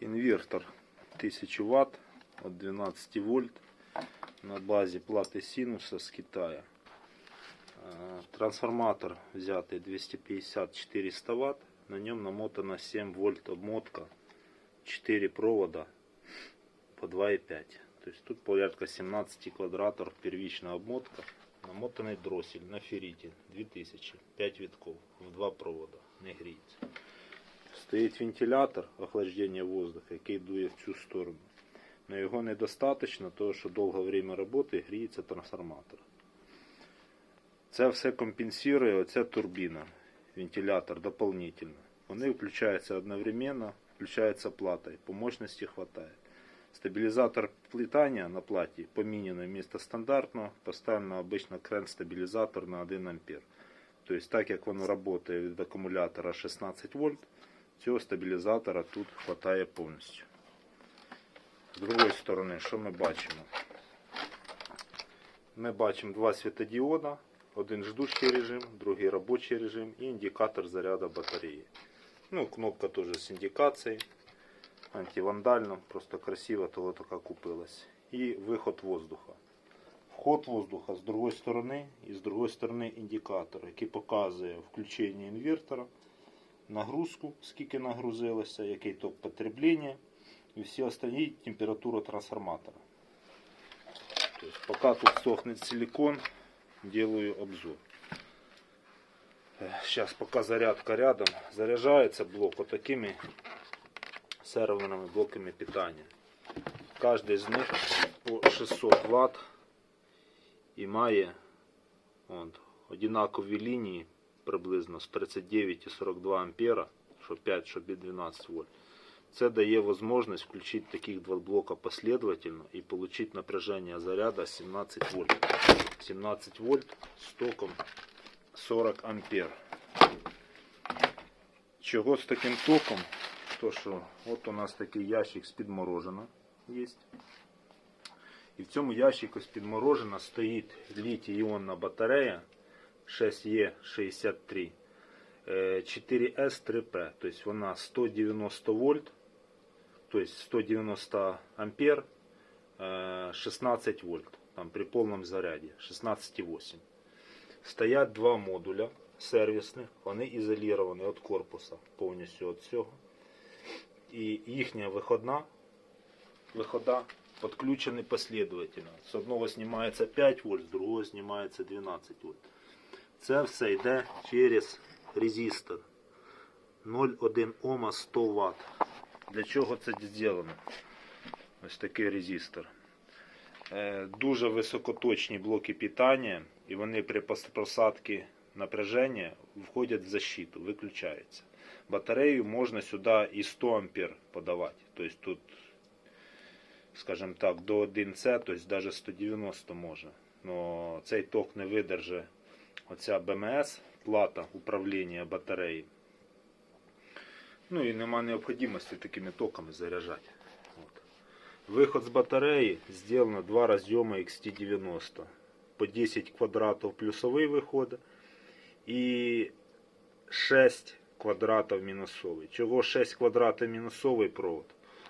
Інвертор 1000 Вт от 12 вольт на базі плати синуса з Китаю. Е, Трансформатор взятий 250-400 Вт. На ньому намотана 7 вольт обмотка, 4 провода по 2,5. То есть тут порядка 17 квадратов первичная обмотка. Намотанный дроссель на феррите 2000, 5 витков в два провода, не гріється. Стоїть вентилятор охлаждення воздуха, який дує в цю сторону. Но його недостатньо, тому що довге время роботи гріється трансформатор. Це все компенсує оця турбіна, вентилятор дополнительно. Вони включаються одновременно, включається плата, і по мощності хватає. Стабилизатор питания на плате поменен вместо стандартного, поставлено обычно крен-стабилизатор на 1 ампер. То есть так як воно працює від акумулятора 16 вольт, цього стабілізатора тут хватає повністю. З другої сторони, що ми бачимо? Ми бачимо два світодіода, один ждущий режим, другий робочий режим і індикатор заряду батареї. Ну, кнопка теж з індикацією антивандально, просто красиво того така купилась. І виход воздуха. Вход воздуха з другої сторони і з другої сторони індикатор, який показує включення інвертора, нагрузку, скільки нагрузилося, який ток потреблення і всі остальні і температура трансформатора. Тобто, поки тут сохнет силикон, делаю обзор. Сейчас пока зарядка рядом. Заряжается блок вот такими серверними блоками питання. Кожний з них по 600 Вт і має от, однакові лінії приблизно з 39 і 42 ампера, що 5, що 12 вольт. Це дає можливість включити таких два блока последовательно і отримати напряження заряда 17 вольт. 17 вольт з током 40 ампер. Чого з таким током? То що от у нас такий ящик з підморожено є. І в цьому ящику з підморожена стоїть літій-іонна батарея 6Е63 4С3П. Тобто вона 190 вольт, тобто 190 ампер, е, 16 вольт. Там при повному заряді 16,8. Стоять два модуля сервісних, вони ізоліровані від корпуса повністю від цього. І їхня виходна, вихода підключені последовательно. З одного знімається 5 вольт, з другого знімається 12 вольт. Це все йде через резистор 0,1 Ома 100 Вт. Для чого це зроблено? Ось такий резистор. Е, Дуже високоточні блоки питання, і вони при посадці напряження входять в защиту, виключаються. Батарею можна сюди і 100 ампер подавати. Тобто тут, скажімо так, до 1С, тобто навіть 190 може. Но цей ток не видержить оця БМС, плата управління батареї. Ну і нема необхідності такими токами заряджати. От. Виход з батареї зроблено два розйоми XT90. По 10 квадратів плюсовий виходить і 6 квадратів мінусовий. Чого 6 квадратів мінусовий провод?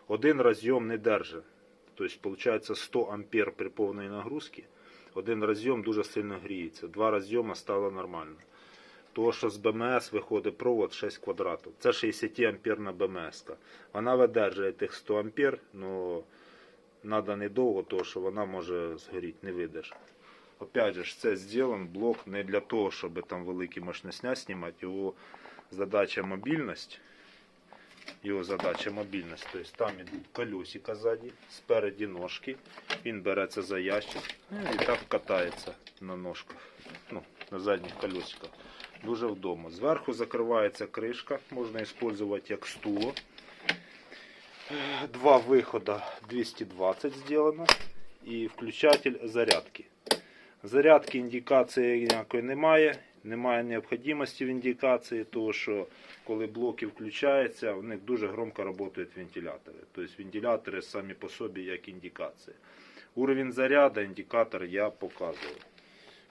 Один розйом не держить. Тобто, виходить 100 ампер при повній нагрузці. Один розйом дуже сильно гріється. Два розйома стало нормально. Того, що з БМС виходить провод 6 квадратів. Це 60 амперна БМС. Вона видержує тих 100 ампер, але треба недовго, тому що вона може згоріти, не видержить. Опять же, це зроблен блок не для того, щоб там великі мощностя знімати. Його задача мобільність. Його задача мобільність. Тобто там колесика ззаді, спереді ножки. Він береться за ящик ну, і так катається на ножках. Ну, на задніх колесиках. Дуже вдома. Зверху закривається кришка, можна використовувати як стуло. Два виходи 220 зроблено. І включатель зарядки. Зарядки індикації ніякої немає. Немає необхідності в індикації, тому що коли блоки включаються, в них дуже громко працюють вентилятори. Тобто вентилятори самі по собі як індикація. Уровень заряду індикатор я показував.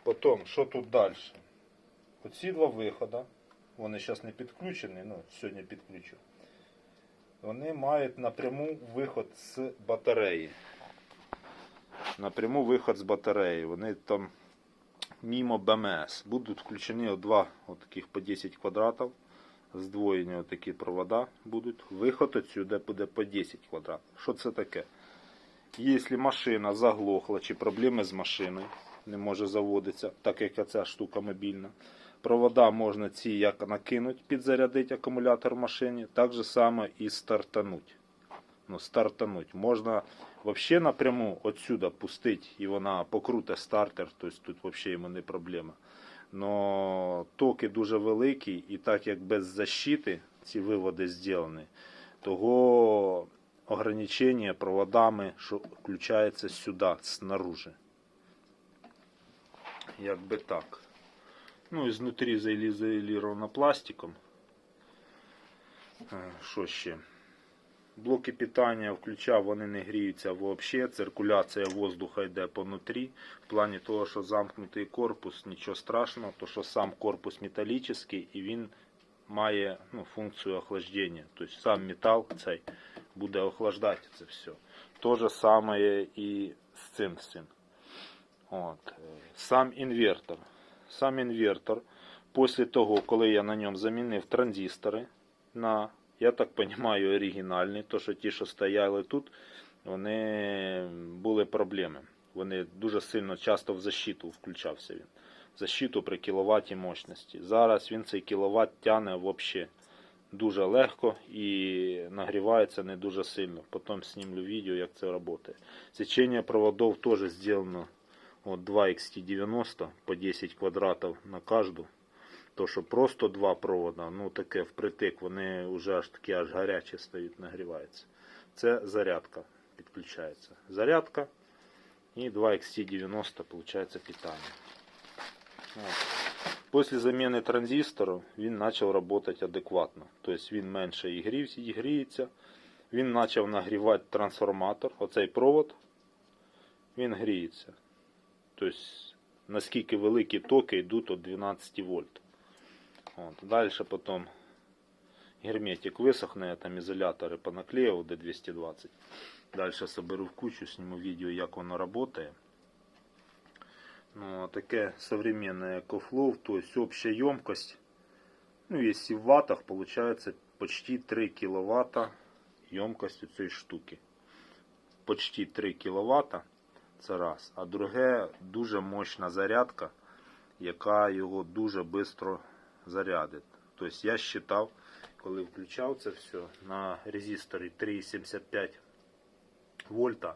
Потім, що тут далі? Оці два виходи, вони зараз не підключені, ну, сьогодні підключу. вони мають напряму виход з батареї. Напряму виход з батареї. Вони там мимо БМС. Будуть включені два от таких по 10 квадратів. Здвоєні такі провода будуть. Виход отсюди буде по 10 квадратів. Що це таке? Якщо машина заглохла чи проблеми з машиною, не може заводитися, так як ця штука мобільна. Провода можна ці як накинуть, підзарядити акумулятор в машині, так же само і стартануть. Ну, стартануть. Можна взагалі напряму отсюда пустити і вона покруте стартер, тобто тут взагалі йому не проблема. Но токи дуже великі, і так як без защити ці виводи зроблені, того ограничення проводами, що включається сюди, снаружи. Якби так. Ну і знутрі заізоліровано пластиком. Е, Що ще? Блоки питання включав, вони не гріються взагалі. Циркуляція воздуха йде по нутрі. В плані того, що замкнутий корпус, нічого страшного, то що сам корпус металічний і він має ну, функцію охлаждення. Тобто сам метал цей буде охлаждати це все. То же саме і з цим цим. От. Сам інвертор. Сам інвертор, після того, коли я на ньому замінив транзистори на, я так розумію, оригінальні, то що ті, що стояли тут, вони були проблеми. Вони дуже сильно часто в защиту включався він. В защиту при кіловаті мощності. Зараз він цей кіловат тягне взагалі дуже легко і нагрівається не дуже сильно. Потім знімлю відео, як це працює. Сечення проводов теж зроблено от 2 XT90 по 10 квадратів на кожну. То, що просто два провода, ну таке впритик, вони вже аж такі аж гарячі стають, нагріваються. Це зарядка підключається. Зарядка і 2 XT90 виходить питання. Після заміни транзистору він почав працювати адекватно. Тобто він менше і і гріється. Він почав нагрівати трансформатор. Оцей провод він гріється. Тобто наскільки великі токи йдуть від 12 вольт. От. Далі потім герметик висохне, я там ізолятори понаклеїв до 220. Далі соберу в кучу, зніму відео, як воно працює. Ну, таке современное EcoFlow, то есть общая емкость, ну, если в ваттах, получается почти 3 киловатта емкость у цієї штуки. Почти 3 кіловата. Це раз. А друге дуже мощна зарядка, яка його дуже швидко зарядить. Тобто я считав, коли включав це все на резисторі 3,75 вольта,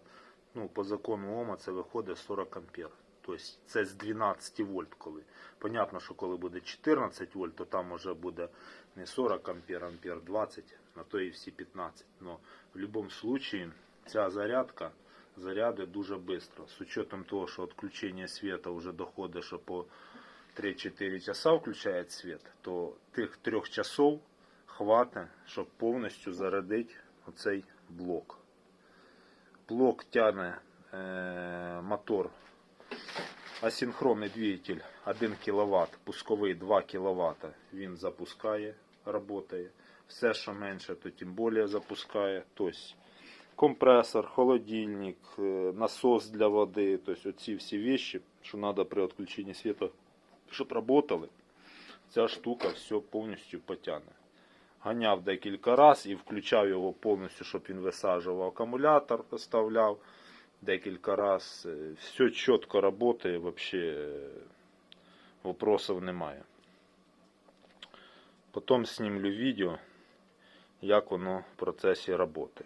ну, по закону Ома це виходить 40 ампер. Тобто це з 12 вольт коли. Понятно, що коли буде 14 вольт, то там вже буде не 40 ампер, ампер 20, на то і всі 15. Но в будь-якому випадку ця зарядка зарядить дуже швидко. З учетом того, що відключення світа вже доходить, що по 3-4 часа включає світ, то тих 3 часов хватить, щоб повністю зарядити оцей блок. Блок тягне е, мотор асинхронний двигатель 1 кВт, пусковий 2 кВт, він запускає, працює. Все, що менше, то тим більше запускає. Тобто компресор, холодильник, е, насос для води, тобто оці всі вещи, що треба при відключенні світу, щоб працювали, ця штука все повністю потягне. Ганяв декілька разів і включав його повністю, щоб він висаджував акумулятор, вставляв декілька раз. Е, Все чітко працює, взагалі вопросів немає. Потім знімлю відео, як воно в процесі роботи.